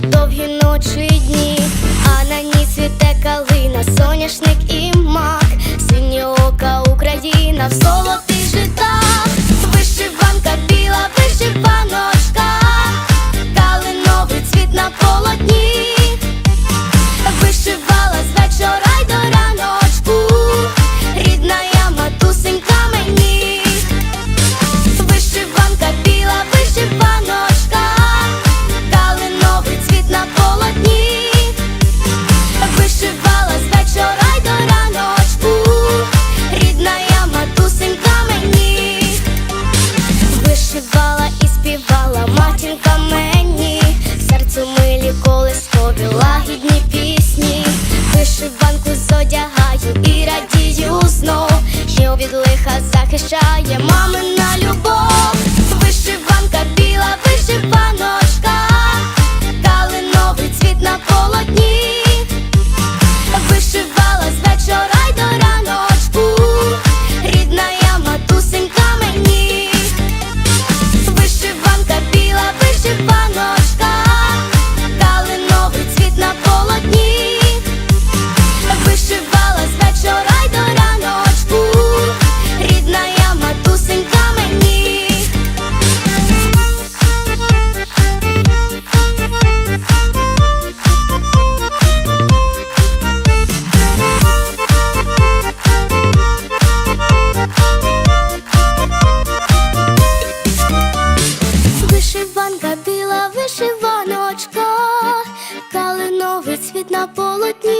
довгі ночі й дні, а на ній цвіте калина, соняшник і мак, синє ока Україна в золотих вишивала і співала матінка мені, серцю милі колискові лагідні пісні, вишиванку зодягаю і радію знов, що від лиха захищає мамина на полотні,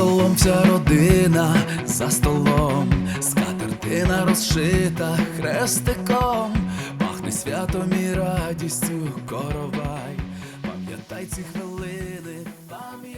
столом вся родина, за столом, скатертина розшита хрестиком, пахне святом і радістю коровай, пам'ятай ці хвилини. пам'ятай